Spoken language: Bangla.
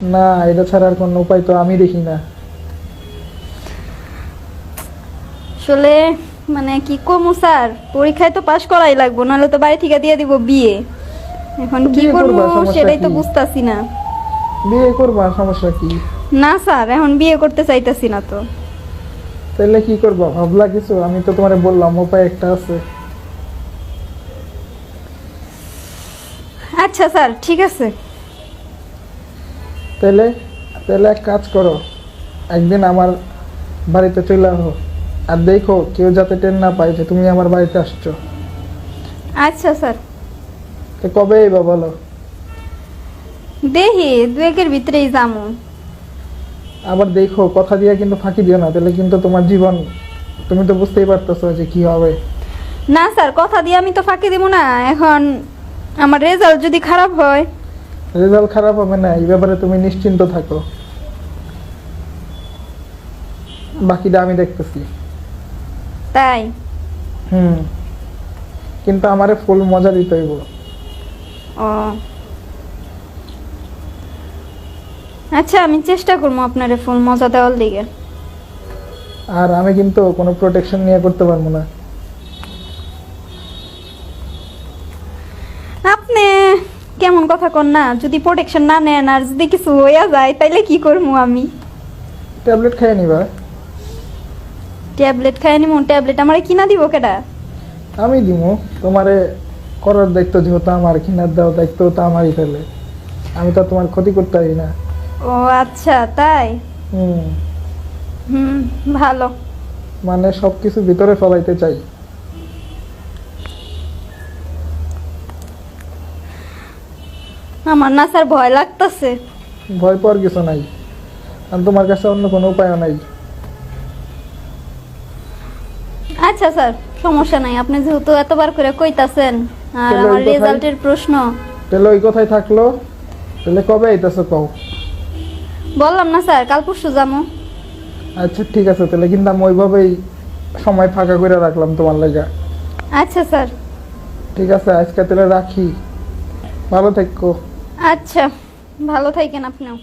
না এটা ছাড়া আর কোনো উপায় তো আমি দেখি না। আসলে মানে কি কমু স্যার? পরীক্ষায় তো পাশ করাই লাগবো নাহলে তো বাড়ি থেকে দিয়ে দিব বিয়ে। এখন কি বিয়ে করব করবা, সমস্যা সেটাই তো কি? বুঝতাছি না। বিয়ে করবা সমস্যা কি? না স্যার এখন বিয়ে করতে চাইতাছি না তো। তাহলে কি করবা ভাবলা কিছু? আমি তো তোমারে বললাম উপায় একটা আছে। আচ্ছা স্যার ঠিক আছে। তাহলে তাহলে এক কাজ করো একদিন আমার বাড়িতে চলে আসো আর দেখো কেউ যাতে টেন না পায় যে তুমি আমার বাড়িতে আসছো। আচ্ছা স্যার। তো কবে এবার বলো? দেখি দু একের ভিতরেই যামু। আবার দেখো কথা দিয়ে কিন্তু ফাঁকি দিও না তাহলে কিন্তু তোমার জীবন তুমি তো বুঝতেই পারতেছো যে কি হবে। না স্যার কথা দিয়ে আমি তো ফাঁকি দিব না। এখন আমার রেজাল্ট যদি খারাপ হয় রেজাল্ট খারাপ হবে না এই ব্যাপারে তুমি নিশ্চিন্ত থাকো। বাকিটা আমি দেখতেছি। তাই? হুম। কিন্তু আমারে ফুল মজা দিতে হইব। ও। আচ্ছা আমি চেষ্টা করব আপনার ফুল মজা দেওয়ার দিকে। আর আমি কিন্তু কোনো প্রোটেকশন নিয়ে করতে পারব না আপনি কেমন কথা কন না যদি প্রোটেকশন না নেন আর যদি কিছু হইয়া যায় তাইলে কি করব আমি? ট্যাবলেট খেয়ে নিবা। ট্যাবলেট খাই নিমু ট্যাবলেট আমারে কিনা দিব কেডা? আমি দিমু তোমারে করার দায়িত্ব যেহেতু আমার কিনার দেওয়ার দায়িত্ব তো আমারই ফেলে আমি তো তোমার ক্ষতি করতে পারি না। ও আচ্ছা তাই? হুম। হুম ভালো। মানে সব কিছু ভিতরে ফলাইতে চাই। আমার না স্যার ভয় লাগতাছে। ভয় পাওয়ার কিছু নাই। আর তোমার কাছে অন্য কোনো উপায়ও নাই। আচ্ছা স্যার সমস্যা নাই। আপনি যেহেতু এতবার করে কইতাছেন আর তাহলে ওই আমার কথাই- রেজাল্টের প্রশ্ন। তাহলে ওই কথাই থাকল। তাহলে কবে আইতেছো কও? বললাম না স্যার কাল পরশু যাব। আচ্ছা ঠিক আছে। তাহলে কিন্তু আমি ওইভাবেই সময় ফাঁকা করে রাখলাম তোমার লাগা। আচ্ছা স্যার। ঠিক আছে আজকে তাহলে রাখি। ভালো থেকো। আচ্ছা ভালো থাকেন আপনিও।